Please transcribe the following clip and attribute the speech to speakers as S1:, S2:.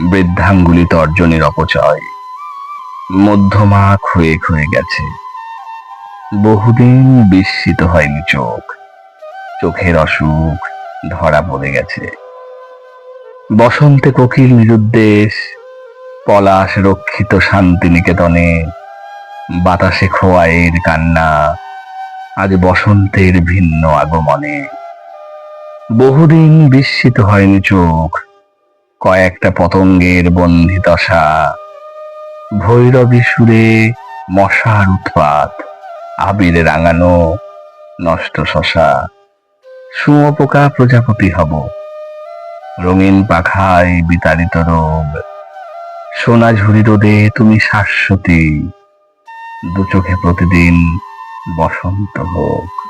S1: বৃদ্ধাঙ্গুলি তর্জনীর অপচয় মধ্যমা ক্ষয়ে ক্ষয়ে গেছে। বহুদিন বিস্মিত হয়নি চোখ। চোখের অসুখ ধরা পড়ে গেছে। বসন্তে কোকিল নিরুদ্দেশ, পলাশ রক্ষিত শান্তিনিকেতনে, বাতাসে খোয়াইয়ের কান্না, আজ বসন্তের ভিন্ন আগমনে। বহুদিন বিস্মিত হয়নি চোখ। কয়েকটা পতঙ্গের বন্ধিদশা ভৈরবী সুরে মশার উৎপাত, আবিরে রাঙানো নষ্ট শশা। শুঁয়োপোকা প্রজাপতি হব। রঙিন পাখায় বিতাড়িত রোগ। সোনা ঝুরি রোদে তুমি শাশ্বতী। দু চোখে প্রতিদিন বসন্ত হোক